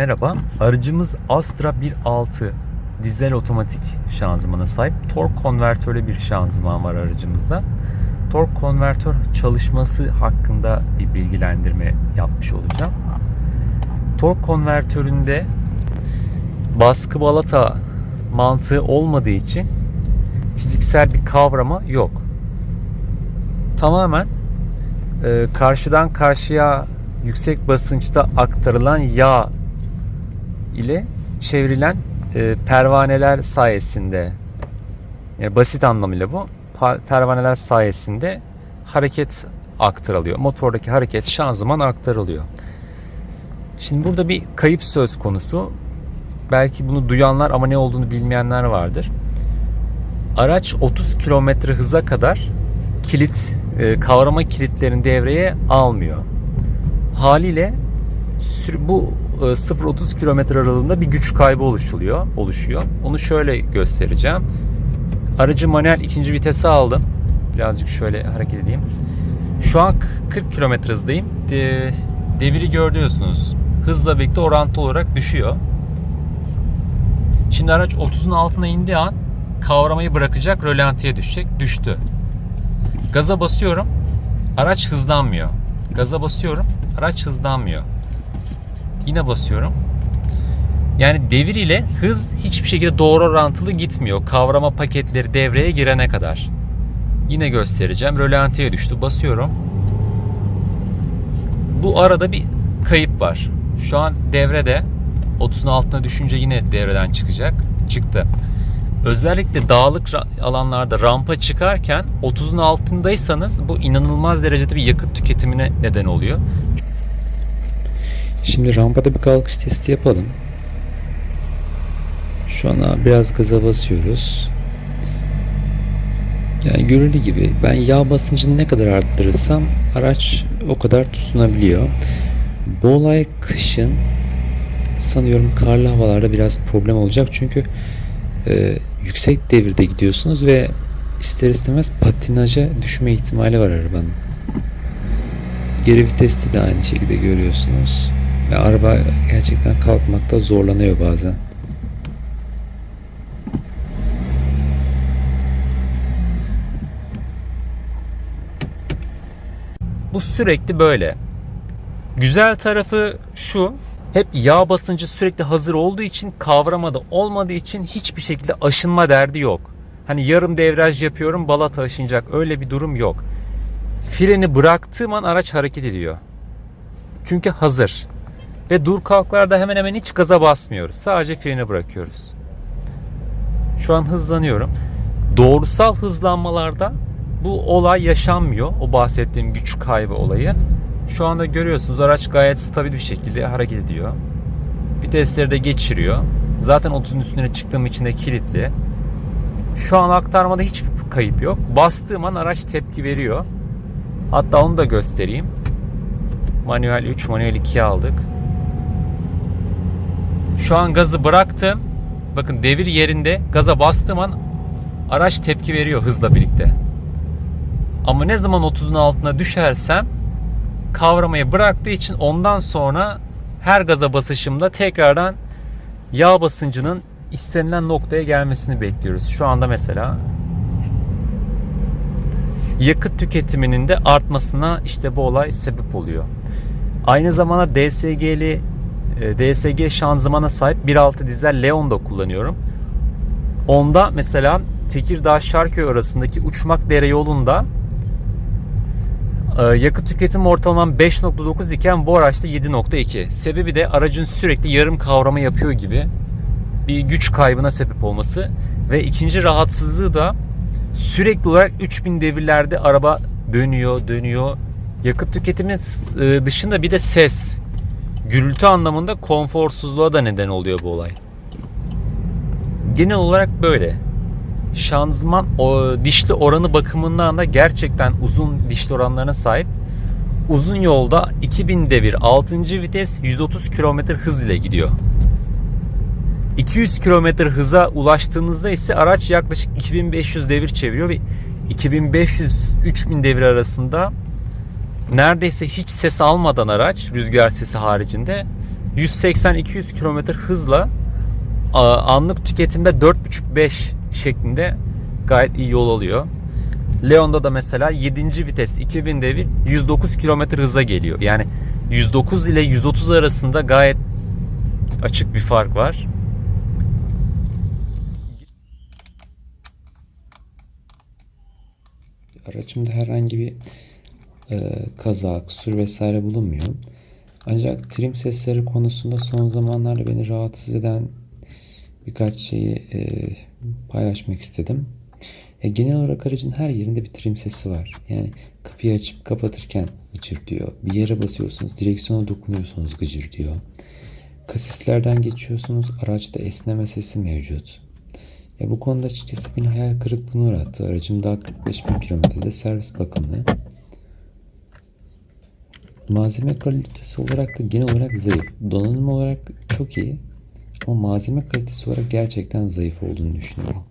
merhaba. Aracımız Astra 1.6 dizel otomatik şanzımana sahip. Tork konvertörlü bir şanzıman var aracımızda. Tork konvertör çalışması hakkında bir bilgilendirme yapmış olacağım. Tork konvertöründe baskı balata mantığı olmadığı için fiziksel bir kavrama yok. Tamamen e, karşıdan karşıya yüksek basınçta aktarılan yağ ile çevrilen e, pervaneler sayesinde yani basit anlamıyla bu pervaneler sayesinde hareket aktarılıyor. Motordaki hareket şanzıman aktarılıyor. Şimdi burada bir kayıp söz konusu. Belki bunu duyanlar ama ne olduğunu bilmeyenler vardır. Araç 30 kilometre hıza kadar kilit e, kavrama kilitlerini devreye almıyor. Haliyle bu e, 0-30 kilometre aralığında bir güç kaybı oluşuluyor, oluşuyor. Onu şöyle göstereceğim. Aracı manuel ikinci vitese aldım. Birazcık şöyle hareket edeyim. Şu an 40 kilometre hızdayım. De, deviri görüyorsunuz. Hızla birlikte orantı olarak düşüyor. Şimdi araç 30'un altına indiği an kavramayı bırakacak, rölantiye düşecek. Düştü. Gaza basıyorum. Araç hızlanmıyor. Gaza basıyorum. Araç hızlanmıyor. Yine basıyorum. Yani devir ile hız hiçbir şekilde doğru orantılı gitmiyor. Kavrama paketleri devreye girene kadar. Yine göstereceğim. Rölantiye düştü. Basıyorum. Bu arada bir kayıp var. Şu an devrede 30'un altına düşünce yine devreden çıkacak. Çıktı. Özellikle dağlık alanlarda rampa çıkarken 30'un altındaysanız bu inanılmaz derecede bir yakıt tüketimine neden oluyor. Şimdi rampada bir kalkış testi yapalım. Şu an biraz gaza basıyoruz. Yani görüldüğü gibi ben yağ basıncını ne kadar arttırırsam araç o kadar tutunabiliyor. Bu olay kışın sanıyorum karlı havalarda biraz problem olacak çünkü e, yüksek devirde gidiyorsunuz ve ister istemez patinaja düşme ihtimali var arabanın. Geri viteste de aynı şekilde görüyorsunuz. Ve araba gerçekten kalkmakta zorlanıyor bazen. Bu sürekli böyle. Güzel tarafı şu. Hep yağ basıncı sürekli hazır olduğu için kavramada olmadığı için hiçbir şekilde aşınma derdi yok. Hani yarım devraj yapıyorum balata aşınacak öyle bir durum yok. Freni bıraktığım an araç hareket ediyor. Çünkü hazır. Ve dur kalklarda hemen hemen hiç gaza basmıyoruz. Sadece freni bırakıyoruz. Şu an hızlanıyorum. Doğrusal hızlanmalarda bu olay yaşanmıyor. O bahsettiğim güç kaybı olayı. Şu anda görüyorsunuz araç gayet stabil bir şekilde hareket ediyor. Vitesleri de geçiriyor. Zaten 30'un üstüne çıktığım için de kilitli. Şu an aktarmada hiçbir kayıp yok. Bastığım an araç tepki veriyor. Hatta onu da göstereyim. Manuel 3, manuel 2 aldık. Şu an gazı bıraktım. Bakın devir yerinde. Gaza bastığım an araç tepki veriyor hızla birlikte. Ama ne zaman 30'un altına düşersem kavramayı bıraktığı için ondan sonra her gaza basışımda tekrardan yağ basıncının istenilen noktaya gelmesini bekliyoruz. Şu anda mesela yakıt tüketiminin de artmasına işte bu olay sebep oluyor. Aynı zamanda DSG'li DSG şanzımana sahip 1.6 dizel Leon da kullanıyorum. Onda mesela Tekirdağ Şarköy arasındaki Uçmak Dere yolunda ee, yakıt tüketim ortalamam 5.9 iken bu araçta 7.2. Sebebi de aracın sürekli yarım kavrama yapıyor gibi bir güç kaybına sebep olması ve ikinci rahatsızlığı da sürekli olarak 3000 devirlerde araba dönüyor, dönüyor. Yakıt tüketimi e, dışında bir de ses, gürültü anlamında konforsuzluğa da neden oluyor bu olay. Genel olarak böyle şanzıman o dişli oranı bakımından da gerçekten uzun dişli oranlarına sahip. Uzun yolda 2000 devir 6. vites 130 km hız ile gidiyor. 200 km hıza ulaştığınızda ise araç yaklaşık 2500 devir çeviriyor ve 2500-3000 devir arasında neredeyse hiç ses almadan araç rüzgar sesi haricinde 180-200 km hızla anlık tüketimde 4.5-5 şeklinde gayet iyi yol alıyor. Leon'da da mesela 7. vites 2000 devir 109 km hıza geliyor. Yani 109 ile 130 arasında gayet açık bir fark var. Aracımda herhangi bir kaza, kusur vesaire bulunmuyor. Ancak trim sesleri konusunda son zamanlarda beni rahatsız eden birkaç şeyi e, paylaşmak istedim. E, genel olarak aracın her yerinde bir trim sesi var. Yani kapıyı açıp kapatırken gıcır diyor. Bir yere basıyorsunuz, direksiyona dokunuyorsunuz gıcır diyor. Kasislerden geçiyorsunuz, araçta esneme sesi mevcut. Ya bu konuda açıkçası beni hayal kırıklığına uğrattı. Aracım daha 45 bin kilometrede servis bakımlı. Malzeme kalitesi olarak da genel olarak zayıf. Donanım olarak çok iyi. Ama malzeme kalitesi olarak gerçekten zayıf olduğunu düşünüyorum.